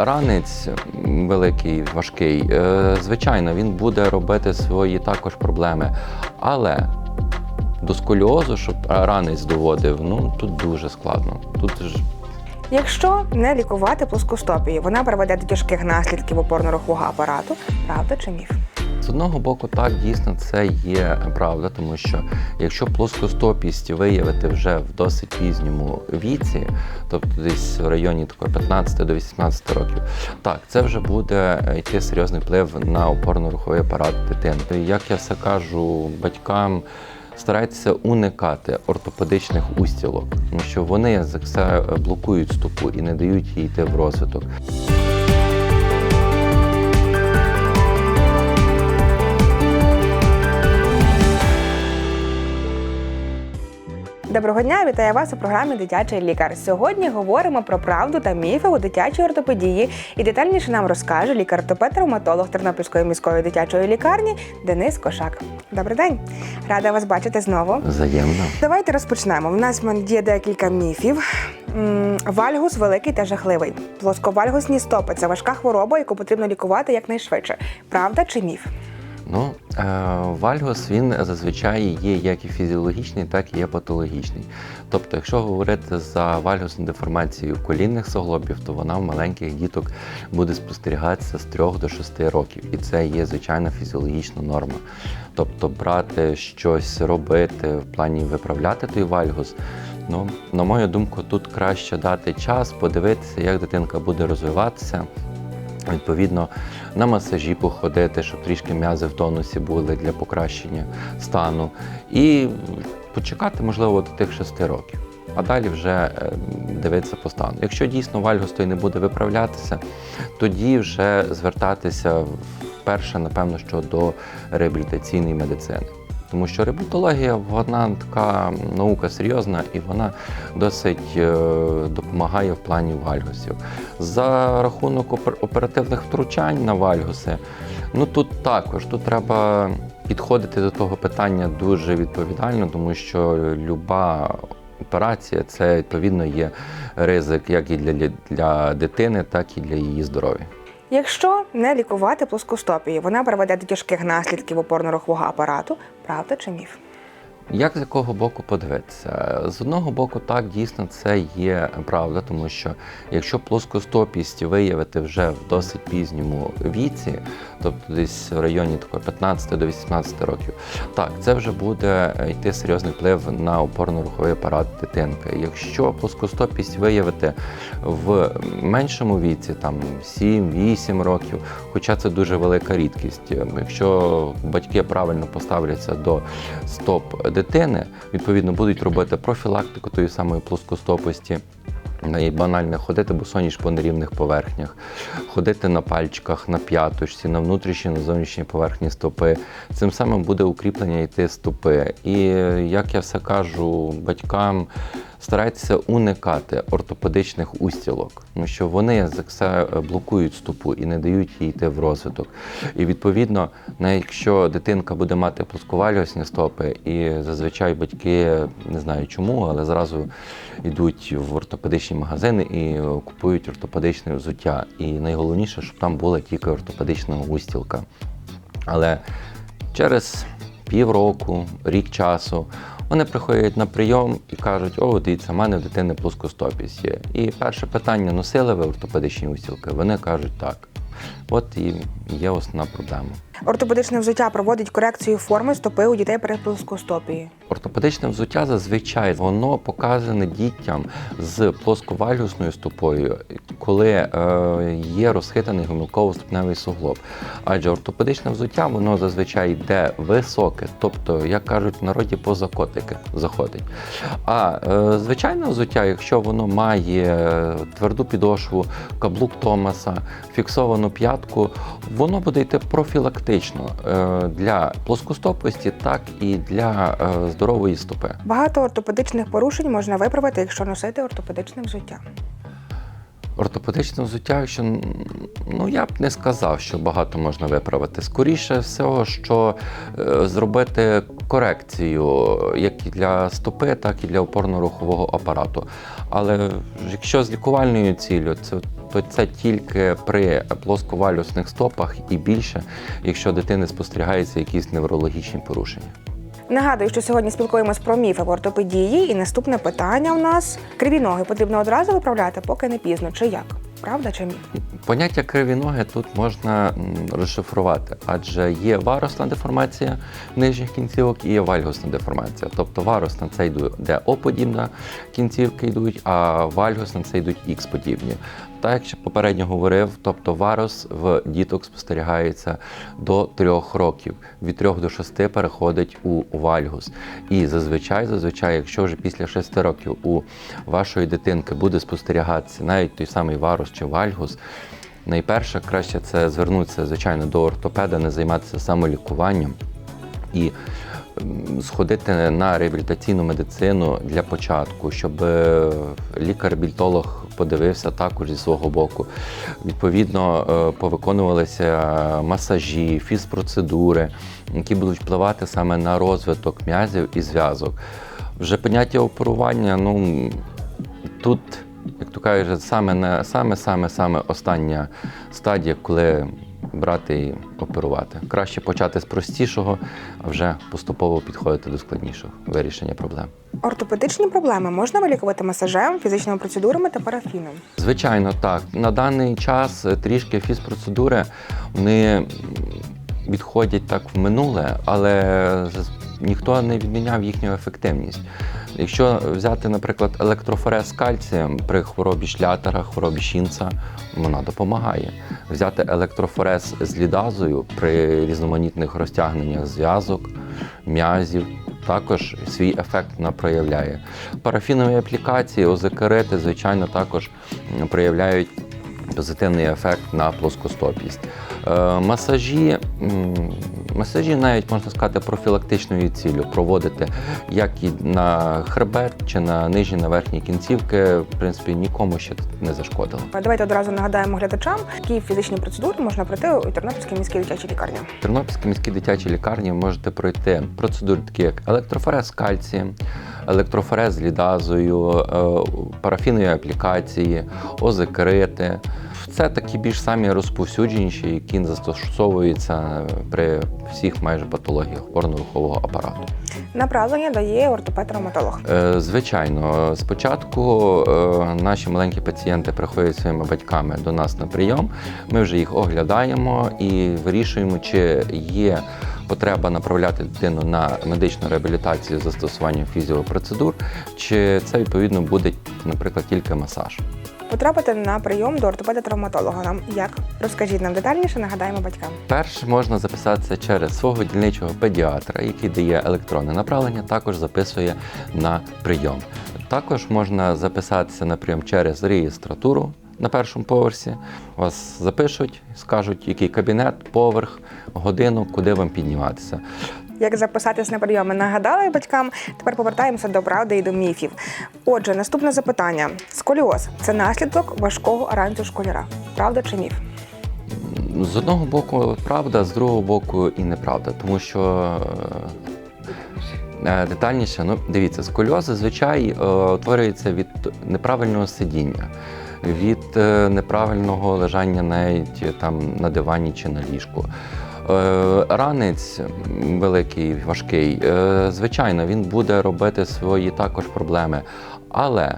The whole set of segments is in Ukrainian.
Ранець великий, важкий, е, звичайно, він буде робити свої також проблеми. Але до сколіозу, щоб ранець доводив, ну тут дуже складно. Тут ж Якщо не лікувати плоскостопію, вона приведе до тяжких наслідків опорно-рухового апарату. Правда чи міф? З одного боку, так дійсно це є правда, тому що якщо плоскостопість виявити вже в досить пізньому віці, тобто десь в районі такої 15 до 18 років, так це вже буде йти серйозний вплив на опорно-руховий апарат дитини. Як я все кажу батькам. Старайтеся уникати ортопедичних устілок, тому що вони за це блокують стопу і не дають їй йти в розвиток. Доброго дня, вітаю вас у програмі Дитячий лікар. Сьогодні говоримо про правду та міфи у дитячій ортопедії. І детальніше нам розкаже лікар-ортопед-травматолог Тернопільської міської дитячої лікарні Денис Кошак. Добрий день, рада вас бачити знову. Взаємно. Давайте розпочнемо. У нас є декілька міфів. Вальгус великий та жахливий. Плосковальгусні стопи це важка хвороба, яку потрібно лікувати якнайшвидше. Правда чи міф? Ну, е, вальгус він зазвичай є як і фізіологічний, так і є патологічний. Тобто, якщо говорити за вальгусну деформацію колінних суглобів, то вона в маленьких діток буде спостерігатися з 3 до 6 років. І це є звичайна фізіологічна норма. Тобто брати щось робити в плані виправляти той вальгус. Ну, на мою думку, тут краще дати час, подивитися, як дитинка буде розвиватися. Відповідно, на масажі походити, щоб трішки м'язи в тонусі були для покращення стану. І почекати, можливо, до тих 6 років. А далі вже е, дивитися по стану. Якщо дійсно вальгус той не буде виправлятися, тоді вже звертатися вперше, напевно, що до реабілітаційної медицини. Тому що реабілітологія вона така наука серйозна і вона досить е, допомагає в плані вальгусів. За рахунок оперативних втручань на вальгуси, ну тут також тут треба підходити до того питання дуже відповідально, тому що люба операція це відповідно є ризик як і для, для дитини, так і для її здоров'я. Якщо не лікувати плоскостопію, вона приведе до тяжких наслідків опорно-рухового апарату. Правда чи міф? Як з якого боку подивитися? З одного боку, так дійсно це є правда, тому що якщо плоскостопість виявити вже в досить пізньому віці, тобто десь в районі такої 15 до 18 років, так це вже буде йти серйозний вплив на опорно-руховий апарат дитинки. Якщо плоскостопість виявити в меншому віці, там 7-8 років, хоча це дуже велика рідкість. Якщо батьки правильно поставляться до стоп дитини, відповідно будуть робити профілактику тої самої плоскостопості. Банально ходити босоніж по нерівних поверхнях, ходити на пальчиках, на п'яточці, на внутрішній, на зовнішній поверхні стопи. Цим самим буде укріплення йти стопи. І як я все кажу батькам, старайтеся уникати ортопедичних устілок, тому що вони це блокують стопу і не дають їй йти в розвиток. І відповідно, якщо дитинка буде мати плосковалюсні стопи, і зазвичай батьки не знаю чому, але зразу йдуть в ортопедичні магазини і купують ортопедичне взуття. І найголовніше, щоб там була тільки ортопедична устілка. Але через півроку, рік часу вони приходять на прийом і кажуть, о, дивіться, в мене в дитини плоскостопість є. І перше питання, носили ви ортопедичні усілки. Вони кажуть так. От і є основна проблема. Ортопедичне взуття проводить корекцію форми стопи у дітей при плоскостопії. Ортопедичне взуття зазвичай воно показане дітям з плосковальгусною стопою, коли е, є розхитаний гомілково-ступневий суглоб. Адже ортопедичне взуття воно зазвичай йде високе, тобто, як кажуть в народі, поза котики заходить. А е, звичайне взуття, якщо воно має тверду підошву, каблук Томаса, фіксовану п'ятку, воно буде йти профілактично е, для плоскостопості, так і для е, здорової стопи. Багато ортопедичних порушень можна виправити, якщо носити ортопедичне взуття. Ортопедичне взуття, якщо ну я б не сказав, що багато можна виправити. Скоріше всього, що е, зробити корекцію як і для стопи, так і для опорно-рухового апарату. Але якщо з лікувальною ціллю, це то це тільки при плосковалюсних стопах і більше, якщо дитини спостерігаються якісь неврологічні порушення. Нагадую, що сьогодні спілкуємось про міфи в ортопедії, і наступне питання у нас: криві ноги потрібно одразу виправляти, поки не пізно, чи як? Правда чи міф? Поняття криві ноги тут можна розшифрувати, адже є варусна деформація нижніх кінцівок і є вальгусна деформація. Тобто варусна це йде О-подібна кінцівки йдуть, а вальгусна це йдуть Х-подібні. Так, як ще попередньо говорив, тобто варус в діток спостерігається до трьох років, від трьох до шести переходить у вальгус. І зазвичай, зазвичай, якщо вже після шести років у вашої дитинки буде спостерігатися навіть той самий варус чи вальгус, найперше краще це звернутися, звичайно, до ортопеда, не займатися самолікуванням і сходити на реабілітаційну медицину для початку, щоб е, лікар-більтолог подивився також зі свого боку. Відповідно, е, повиконувалися масажі, фізпроцедури, які будуть впливати саме на розвиток м'язів і зв'язок. Вже поняття оперування, ну тут, як то кажуть, саме не саме саме саме остання стадія, коли брати і оперувати. Краще почати з простішого, а вже поступово підходити до складнішого вирішення проблем. Ортопедичні проблеми можна вилікувати масажем, фізичними процедурами та парафіном. Звичайно, так. На даний час е, трішки фізпроцедури вони відходять так в минуле, але ніхто не відміняв їхню ефективність. Якщо взяти, наприклад, електрофорез кальцієм при хворобі шлятера, хворобі щінца, вона допомагає. Взяти електрофорез з лідазою при різноманітних розтягненнях зв'язок, м'язів, також свій ефект вона проявляє. Парафінові аплікації, озекерити, звичайно, також проявляють позитивний ефект на плоскостопість. Е, Масажі, масажі навіть можна сказати профілактичною ціллю проводити як і на хребет чи на нижні на верхні кінцівки, в принципі, нікому ще не зашкодило. Давайте одразу нагадаємо глядачам, які фізичні процедури можна пройти у Тернопільській міській дитячій лікарні. В Тернопільській міській дитячій лікарні можете пройти процедури, такі як електрофорез кальцієм, електрофорез з лідазою, е, парафінові аплікації, озекрити. Це такі більш самі розповсюдженіші, які застосовуються при всіх майже патологіях опорно-рухового апарату. Направлення дає ортопед-травматолог. Е, Звичайно, спочатку е, наші маленькі пацієнти приходять своїми батьками до нас на прийом. Ми вже їх оглядаємо і вирішуємо, чи є потреба направляти дитину на медичну реабілітацію з застосуванням фізіопроцедур, чи це відповідно буде, наприклад, тільки масаж. Потрапити на прийом до ортопеда-травматолога. Нам як? Розкажіть нам детальніше, нагадаємо батькам. Перше можна записатися через свого дільничого педіатра, який дає електронне направлення, також записує на прийом. Також можна записатися на прийом через реєстратуру на першому поверсі. Вас запишуть, скажуть, який кабінет, поверх, годину, куди вам підніматися. Як записатись на прийоми, нагадали батькам. Тепер повертаємося до правди і до міфів. Отже, наступне запитання: сколіоз це наслідок важкого аранцю школяра. Правда чи міф? З одного боку правда, з другого боку і неправда, тому що е, детальніше, ну дивіться, скольоз зазвичай е, утворюється від неправильного сидіння, від е, неправильного лежання навіть е, там на дивані чи на ліжку. Е, Ранець великий, важкий, е, звичайно, він буде робити свої також проблеми. Але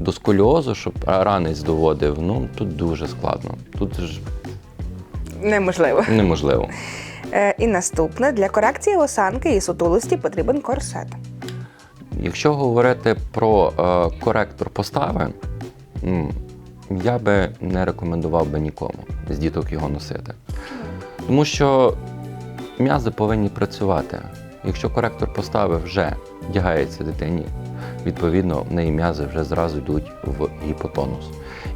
до сколіозу, щоб ранець доводив, ну тут дуже складно. Тут ж Неможливо. неможливо. Е, і наступне для корекції осанки і сутулості потрібен корсет. Якщо говорити про е, коректор постави, я би не рекомендував би нікому з діток його носити. Тому що м'язи повинні працювати. Якщо коректор постави вже вдягається дитині, відповідно, в неї м'язи вже зразу йдуть в гіпотонус.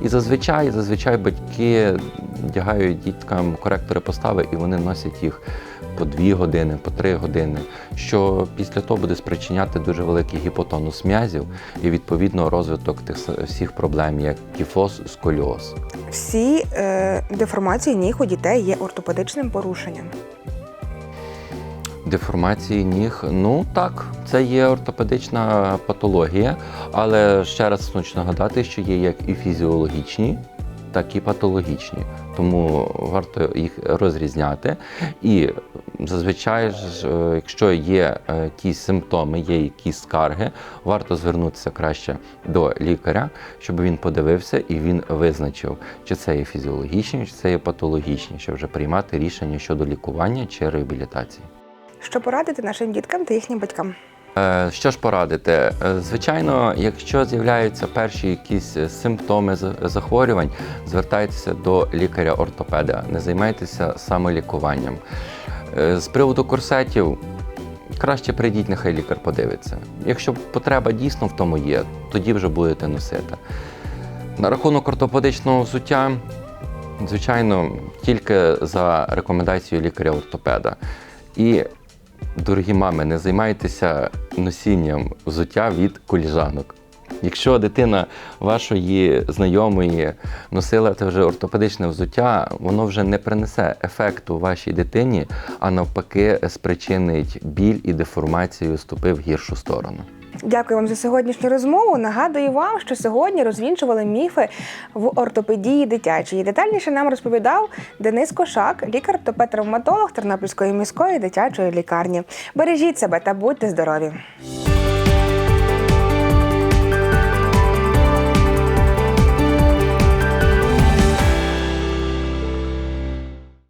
І зазвичай, зазвичай батьки вдягають діткам коректори постави і вони носять їх по 2 години, по 3 години, що після того буде спричиняти дуже великий гіпотонус м'язів і відповідно розвиток тих всіх проблем, як кіфоз, сколіоз. Всі е, деформації ніг у дітей є ортопедичним порушенням. Деформації ніг, ну так, це є ортопедична патологія, але ще раз хочу нагадати, що є як і фізіологічні, так і патологічні. Тому варто їх розрізняти. І зазвичай, е, якщо є е, якісь симптоми, є якісь скарги, варто звернутися краще до лікаря, щоб він подивився і він визначив, чи це є фізіологічні, чи це є патологічні, щоб вже приймати рішення щодо лікування чи реабілітації. Що порадити нашим діткам та їхнім батькам? Е, Що ж порадити? Е, Звичайно, якщо з'являються перші якісь е, симптоми захворювань, звертайтеся до лікаря-ортопеда, не займайтеся самолікуванням. З приводу корсетів, краще прийдіть, нехай лікар подивиться. Якщо потреба дійсно в тому є, тоді вже будете носити. На рахунок ортопедичного взуття, звичайно, тільки за рекомендацією лікаря-ортопеда. І Дорогі мами, не займайтеся носінням взуття від коліжанок. Якщо дитина вашої знайомої носила це вже ортопедичне взуття, воно вже не принесе ефекту вашій дитині, а навпаки, спричинить біль і деформацію стопи в гіршу сторону. Дякую вам за сьогоднішню розмову. Нагадую вам, що сьогодні розвінчували міфи в ортопедії дитячій. Детальніше нам розповідав Денис Кошак, лікар-ортопед-травматолог Тернопільської міської дитячої лікарні. Бережіть себе та будьте здорові!